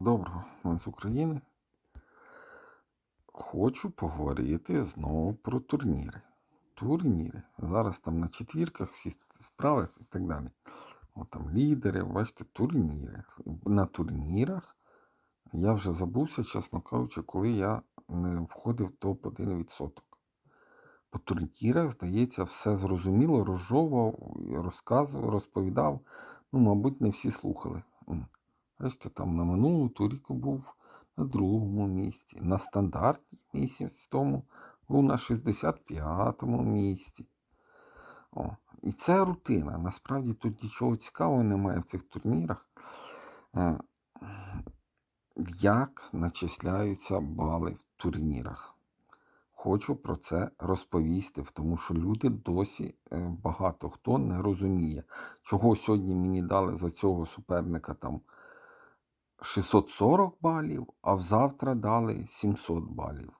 Доброго ми з України. Хочу поговорити знову про турніри. Турніри. Зараз там на четвірках всі справи і так далі. От там лідери, бачите, турніри. На турнірах я вже забувся, чесно кажучи, коли я не входив в топ-1%. По турнірах, здається, все зрозуміло, розжовував, розказував, розповідав. Ну, мабуть, не всі слухали. Бачите, там на минулому туріку був на другому місці, на стандартній місяць тому був на 65-му місці. О, і це рутина. Насправді тут нічого цікавого немає в цих турнірах. Е, Як начисляються бали в турнірах? Хочу про це розповісти, тому що люди досі е, багато хто не розуміє, чого сьогодні мені дали за цього суперника там 640 балів, а взавтра дали 700 балів.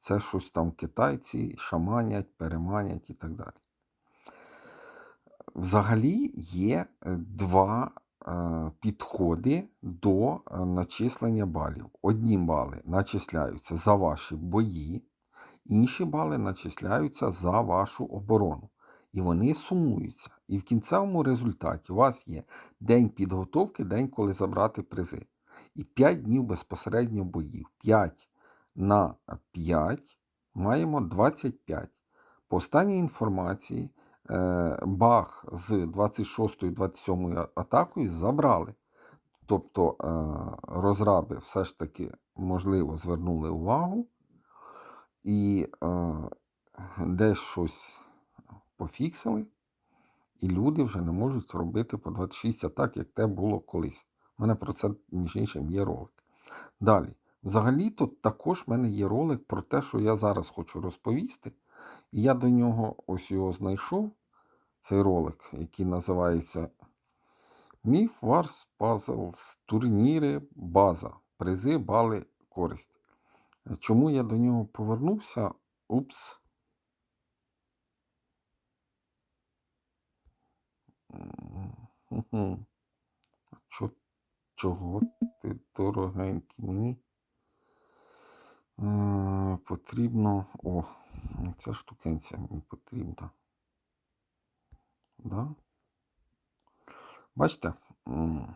Це щось там китайці шаманять, переманять і так далі. Взагалі є е, два е, підходи до е, начислення балів. Одні бали начисляються за ваші бої, інші бали начисляються за вашу оборону. І вони сумуються. І в кінцевому результаті у вас є день підготовки, день, коли забрати призи. І 5 днів безпосередньо боїв. 5 на 5 маємо 25. По останній інформації, е, баг з 26-27 атакою забрали. Тобто е, розраби все ж таки, можливо, звернули увагу і е, десь щось пофіксили, і люди вже не можуть робити по 26 атак, як те було колись. У мене про це, між іншим, є ролик. Далі. Взагалі, тут також в мене є ролик про те, що я зараз хочу розповісти. І я до нього ось його знайшов, цей ролик, який називається Міф Варс Puzzles, турніри, база, призи, бали, користь. Чому я до нього повернувся? Упс. Мгм. Чо, чого ти дорогенький мені? Е, потрібно. О, ця штукенця мені потрібна. Да? Бачите? Е,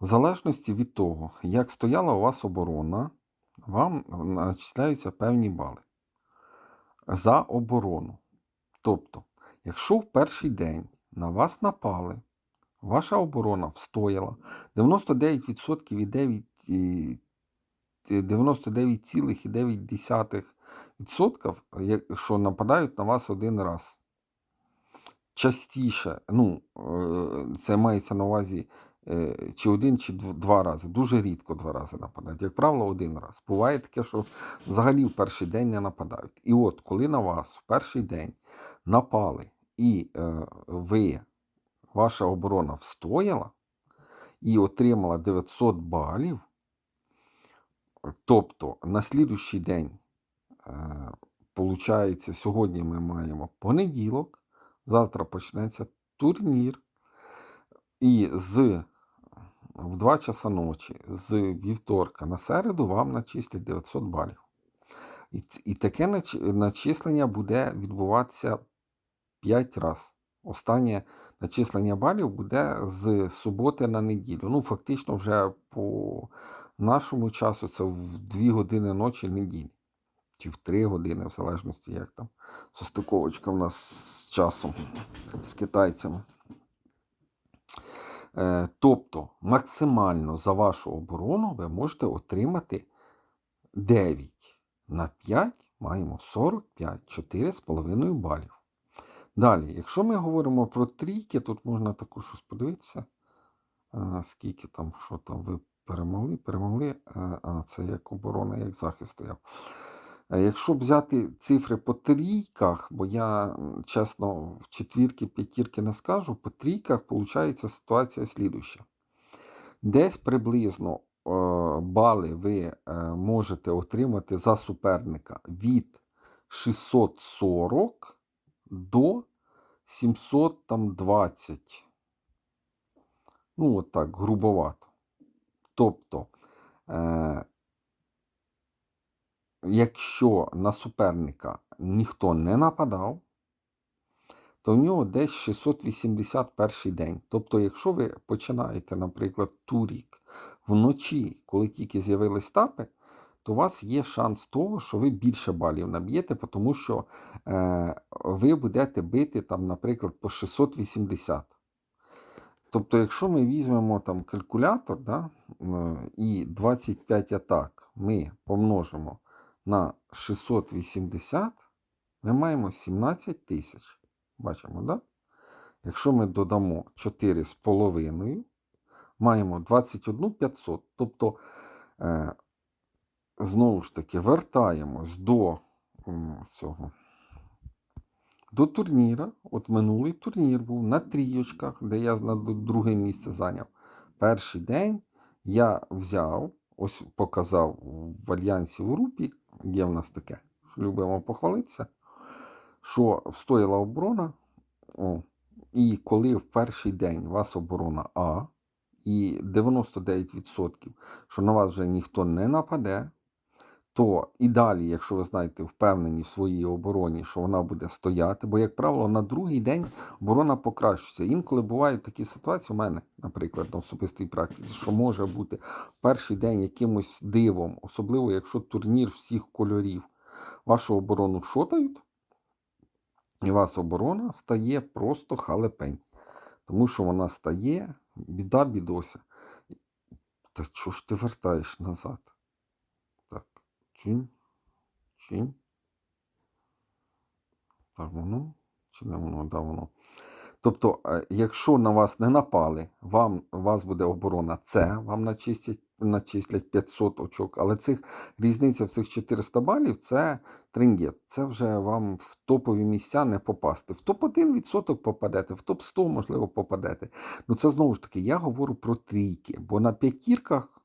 В залежності від того, як стояла у вас оборона, вам начисляються певні бали за оборону. Тобто, якщо в перший день на вас напали, ваша оборона встояла 99% і 9, 99,9%, якщо нападають на вас один раз. Частіше, ну, е, це мається на увазі е, чи один, чи два рази. Дуже рідко два рази нападають. Як правило, один раз. Буває таке, що взагалі в перший день не нападають. І от, коли на вас в перший день напали, і е, ви, ваша оборона встояла і отримала 900 балів, тобто на слідущий день, е, получається, сьогодні ми маємо понеділок, завтра почнеться турнір. І з в 2 часа ночі, з вівторка на середу вам начислять 900 балів. І, і таке нач- начислення буде відбуватися 5 разів. Останнє начислення балів буде з суботи на неділю. Ну, фактично, вже по нашому часу це в 2 години ночі неділі. Чи в 3 години, в залежності, як там состиковочка в нас з часом, з китайцями. Е, Тобто максимально за вашу оборону ви можете отримати 9 на 5 маємо 45, 4,5 балів. Далі, якщо ми говоримо про трійки, тут можна також щось подивитися. Скільки там, що там ви перемогли, перемогли. А, а, це як оборона, як захист стояв. Якщо взяти цифри по трійках, бо я чесно в четвірки, п'ятірки не скажу, по трійках виходить ситуація слідуща. Десь приблизно е, бали ви е, можете отримати за суперника від 640 до 720. Ну, от так, грубовато. Тобто, е, якщо на суперника ніхто не нападав, то в нього десь 681 день. Тобто, якщо ви починаєте, наприклад, турік вночі, коли тільки з'явились тапи, то у вас є шанс того, що ви більше балів наб'єте, тому що е, ви будете бити, там, наприклад, по 680. Тобто, якщо ми візьмемо там калькулятор да, і 25 атак ми помножимо на 680, ми маємо 17 тисяч. Бачимо, да? Якщо ми додамо 4,5, маємо 21 500. Тобто, е, знову ж таки, вертаємось до цього. До турніра. От минулий турнір був на трійочках, де я на друге місце зайняв. Перший день я взяв, ось показав в альянсі в групі, є в нас таке, що любимо похвалитися, що встояла оборона. О, і коли в перший день у вас оборона А, і 99%, що на вас вже ніхто не нападе, то і далі, якщо ви знаєте, впевнені в своїй обороні, що вона буде стояти, бо, як правило, на другий день оборона покращується. Інколи бувають такі ситуації у мене, наприклад, на особистій практиці, що може бути перший день якимось дивом, особливо якщо турнір всіх кольорів, вашу оборону шотають, і вас оборона стає просто халепень. Тому що вона стає, біда бідося. Та чого ж ти вертаєш назад? Так, чинь, чинь. Так, воно? Чи не воно? Да, воно. Тобто, е, якщо на вас не напали, вам, у вас буде оборона С, вам начистять, начислять 500 очок, але цих різниця в цих 400 балів це трингет. Це вже вам в топові місця не попасти. В топ-1 відсоток попадете, в топ-100, можливо, попадете. Ну це знову ж таки, я говорю про трійки, бо на п'ятірках,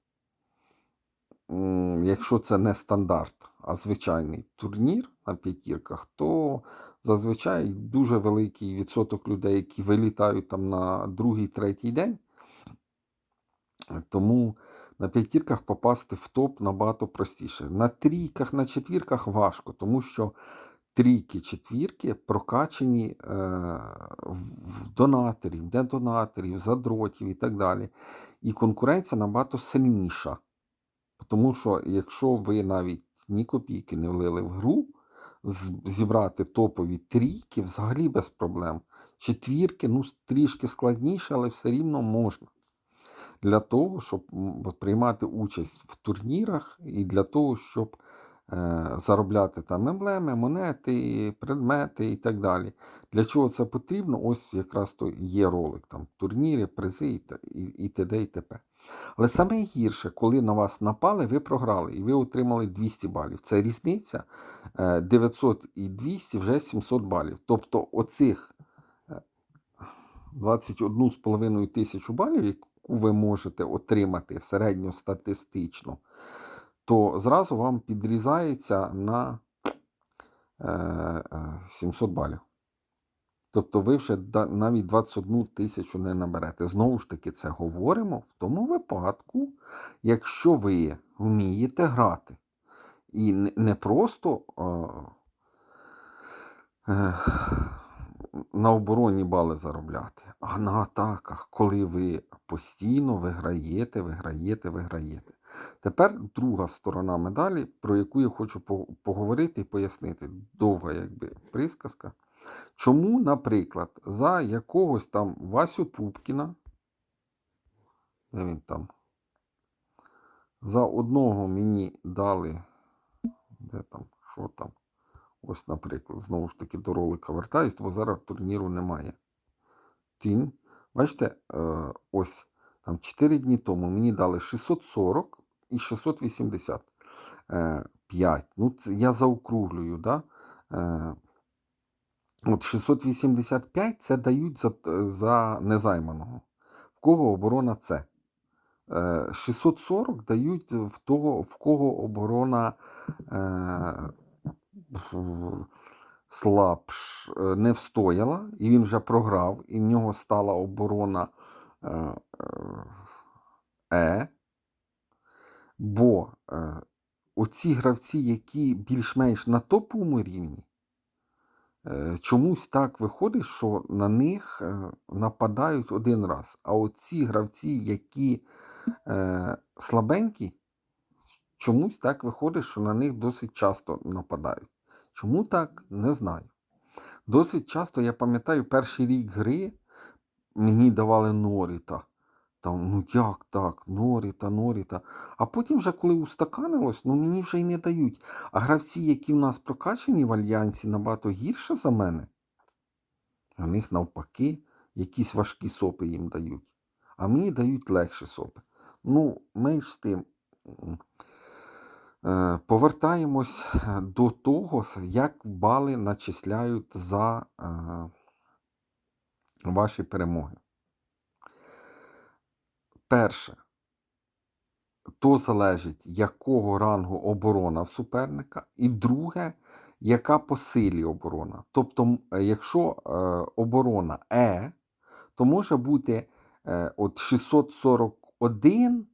якщо це не стандарт, а звичайний турнір на п'ятірках, то зазвичай дуже великий відсоток людей, які вилітають там на другий, третій день. Тому на п'ятірках попасти в топ набагато простіше. На трійках, на четвірках важко, тому що трійки, четвірки прокачені е, в донаторів, недонаторів, задротів і так далі. І конкуренція набагато сильніша. Тому що якщо ви навіть ні копійки не влили в гру, зібрати топові трійки взагалі без проблем. Четвірки, ну, трішки складніше, але все рівно можна. Для того, щоб приймати участь в турнірах, і для того, щоб е, заробляти там емблеми, монети, предмети і так далі. Для чого це потрібно? Ось якраз то є ролик, там турніри, призи і, і, і т.д. і т.п. Але саме гірше, коли на вас напали, ви програли і ви отримали 200 балів. Це різниця е, 900 і 200 вже 700 балів. Тобто оцих е, 21,5 тисячу балів, яку ви можете отримати середньостатистично, то зразу вам підрізається на е, е, 700 балів. Тобто ви вже навіть 21 тисячу не наберете. Знову ж таки, це говоримо в тому випадку, якщо ви вмієте грати. І не- просто е, е, на обороні бали заробляти, а на атаках, коли ви постійно виграєте, виграєте, виграєте. Тепер друга сторона медалі, про яку я хочу поговорити і пояснити. Довга якби присказка. Чому, наприклад, за якогось там Васю Пупкіна, де він там? За одного мені дали, де там, що там? Ось, наприклад, знову ж таки до ролика вертаюсь, бо зараз турніру немає. Тін. Бачите, е, ось там 4 дні тому мені дали 640 і 680. Е, 5. Ну, це я заокруглюю, да? От 685 це дають за, за незайманого. В кого оборона С. Е, 640 дають в того, в кого оборона е, слабш, е, не встояла, і він вже програв, і в нього стала оборона е, е, Е. оці гравці, які більш-менш на топовому рівні, чомусь так виходить, що на них е, нападають один раз. А оці гравці, які е, слабенькі, чомусь так виходить, що на них досить часто нападають. Чому так, не знаю. Досить часто, я пам'ятаю, перший рік гри мені давали Норіта. Там, ну як так, Норіта, Норіта. А потім, вже коли устаканилось, ну мені вже й не дають. А гравці, які в нас прокачані в альянсі, набагато гірше за мене. У них навпаки, якісь важкі сопи їм дають. А мені дають легші сопи. Ну, менш з тим. Е, Повертаємось е, до того, як бали начисляють за е, ваші перемоги. Перше, то залежить, якого рангу оборона в суперника, і друге, яка по силі оборона. Тобто, е, якщо е, оборона Е, то може бути е, от 641,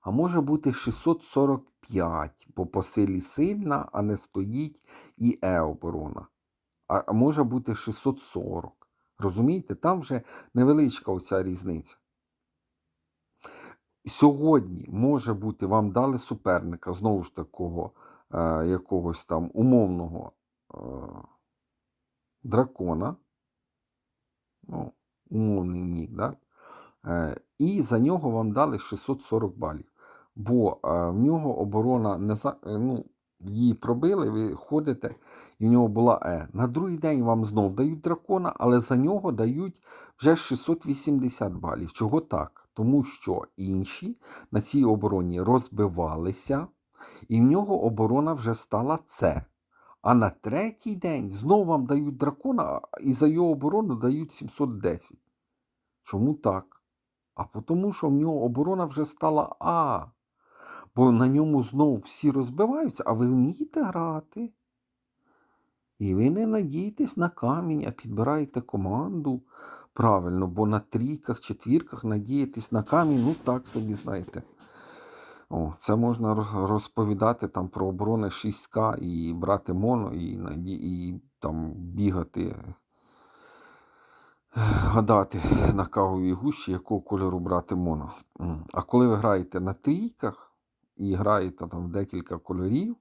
а може бути 645, бо по силі сильна, а не стоїть і Е оборона. А а може бути 640. Розумієте? Там вже невеличка оця різниця. Сьогодні може бути, вам дали суперника, знову ж такого е, якогось там умовного е, дракона, ну, умовний нік, да? е, і за нього вам дали 640 балів. Бо е, в нього оборона не за, е, ну, її пробили, ви ходите, і в нього була Е. На другий день вам знов дають дракона, але за нього дають вже 680 балів. Чого так? Тому що інші на цій обороні розбивалися, і в нього оборона вже стала С. А на третій день знову вам дають дракона, і за його оборону дають 710. Чому так? А тому, що в нього оборона вже стала А. Бо на ньому знову всі розбиваються, а ви вмієте грати. І ви не надієтесь на камінь, а підбираєте команду правильно, бо на трійках, четвірках надіятись на камінь, ну так собі знаєте. О, це можна розповідати там про оборони 6К і брати моно, і, і там бігати, гадати на кавовій гущі, якого кольору брати моно. А коли ви граєте на трійках і граєте там декілька кольорів,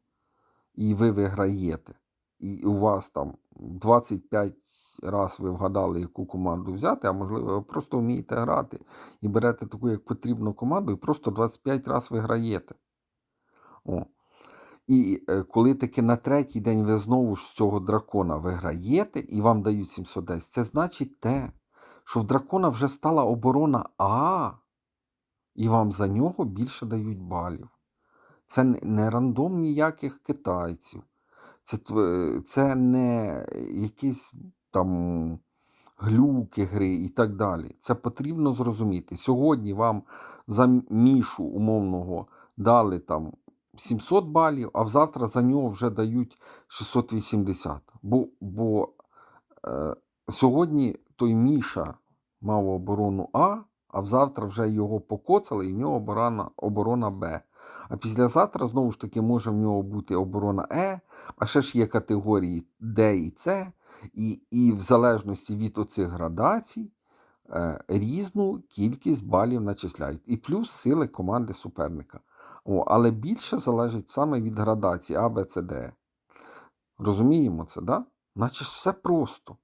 і ви виграєте, і у вас там 25 раз ви вгадали, яку команду взяти, а можливо, ви просто вмієте грати і берете таку, як потрібну команду, і просто 25 раз виграєте. О. І е, коли таки на третій день ви знову ж з цього дракона виграєте і вам дають 710, це значить те, що в дракона вже стала оборона А, і вам за нього більше дають балів. Це не- рандом ніяких китайців. Це, це не якісь там глюки гри і так далі. Це потрібно зрозуміти. Сьогодні вам за мішу умовного дали там 700 балів, а завтра за нього вже дають 680. Бо, бо е, сьогодні той Міша мав оборону А, а взавтра вже його покоцали, і в нього оборона, оборона Б. А післязавтра, знову ж таки, може в нього бути оборона Е, а ще ж є категорії Д і С, і, і в залежності від оцих градацій е, різну кількість балів начисляють. І плюс сили команди суперника. О, але більше залежить саме від градації А, Б, С, Д. Розуміємо це, да? Ж все просто.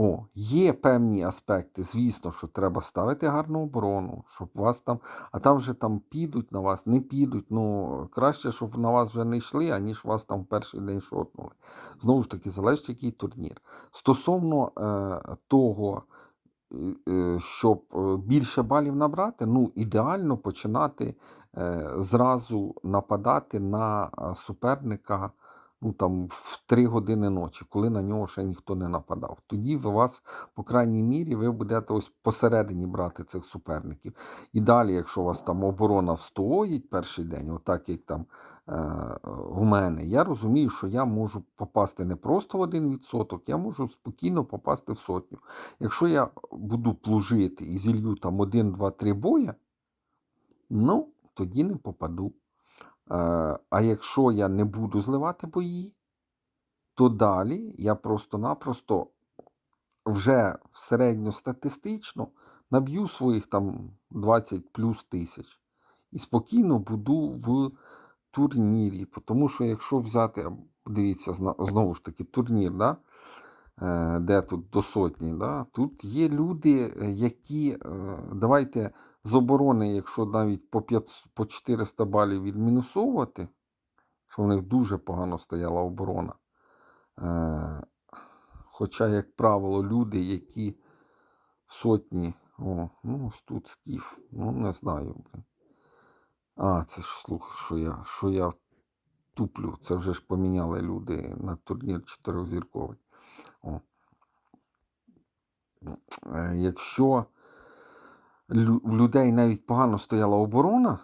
О, є певні аспекти, звісно, що треба ставити гарну оборону, щоб вас там, а там вже там підуть на вас, не підуть. Ну, краще, щоб на вас вже не йшли, аніж вас там в перший день шотнули. Знову ж таки, залежить, який турнір. Стосовно е, того, е, щоб е, більше балів набрати, ну, ідеально починати е, зразу нападати на суперника ну, там, в 3 години ночі, коли на нього ще ніхто не нападав. Тоді ви вас, по крайній мірі, ви будете ось посередині брати цих суперників. І далі, якщо у вас там оборона встоїть перший день, отак як там е, у мене, я розумію, що я можу попасти не просто в 1%, я можу спокійно попасти в сотню. Якщо я буду плужити і зілью там 1, 2, 3 боя, ну, тоді не попаду. Е, а якщо я не буду зливати бої, то далі я просто-напросто вже середньостатистично наб'ю своїх там 20 плюс тисяч і спокійно буду в турнірі. Тому що якщо взяти, дивіться, знову ж таки, турнір, да? Е, де тут до сотні, да? тут є люди, е, які, е, давайте з оборони, якщо навіть по, 5, по 400 балів відмінусовувати, що в них дуже погано стояла оборона. Хоча, як правило, люди, які сотні. О, ну ось тут скіф. Ну, не знаю. блін. А, це ж слух, що я, що я туплю. Це вже ж поміняли люди на турнір чотирьохзірковий. Е, Якщо в людей навіть погано стояла оборона,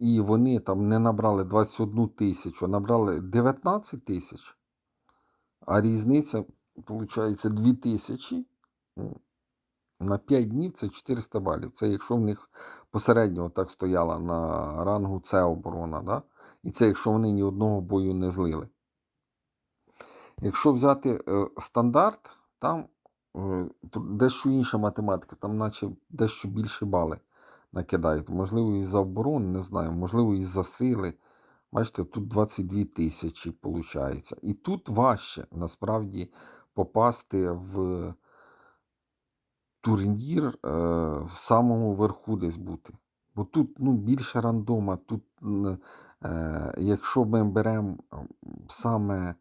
і вони там не набрали 21 тисячу, набрали 19 тисяч, а різниця, виходить, 2 тисячі. На 5 днів це 400 балів. Це якщо в них посередньо так стояла на рангу С оборона. Да? І це якщо вони ні одного бою не злили. Якщо взяти е, стандарт, там дещо інша математика, там наче дещо більше бали накидають. Можливо, із-за оборони, не знаю, можливо, із-за сили. Бачите, тут 22 тисячі виходить. І тут важче насправді попасти в турнір е, в самому верху десь бути. Бо тут ну, більше рандома. Тут, е, якщо ми беремо саме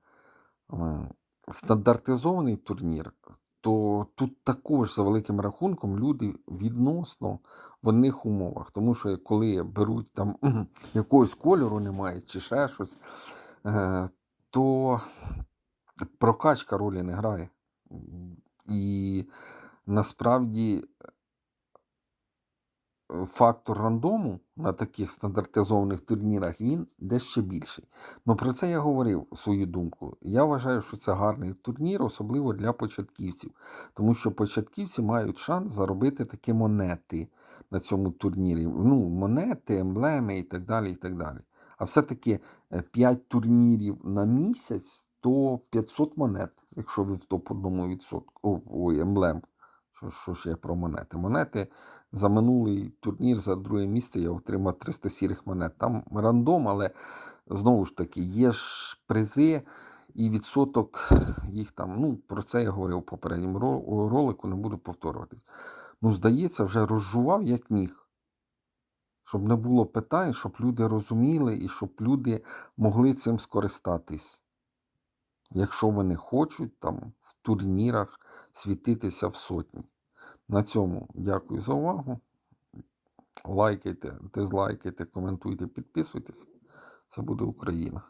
е, стандартизований турнір, то тут також за великим рахунком люди відносно в одних умовах. Тому що коли беруть там якогось кольору немає чи ще щось, е, то прокачка ролі не грає. І насправді е, фактор рандому на таких стандартизованих турнірах він дещо більший. Ну про це я говорив свою думку. Я вважаю, що це гарний турнір, особливо для початківців, тому що початківці мають шанс заробити такі монети на цьому турнірі. Ну, монети, емблеми і так далі. і так далі. А все-таки 5 турнірів на місяць то 500 монет, якщо ви в топ-1 відсотку. О, ой, емблем. Що ж я про монети? Монети за минулий турнір, за друге місце я отримав 300 сірих монет. Там рандом, але знову ж таки, є ж призи і відсоток їх там. Ну, про це я говорив у попередньому ролику, не буду повторюватись. Ну, здається, вже розжував як міг. Щоб не було питань, щоб люди розуміли і щоб люди могли цим скористатись. Якщо вони хочуть там в турнірах світитися в сотні. На цьому дякую за увагу. Лайкайте, дизлайкайте, коментуйте, підписуйтесь. Це буде Україна.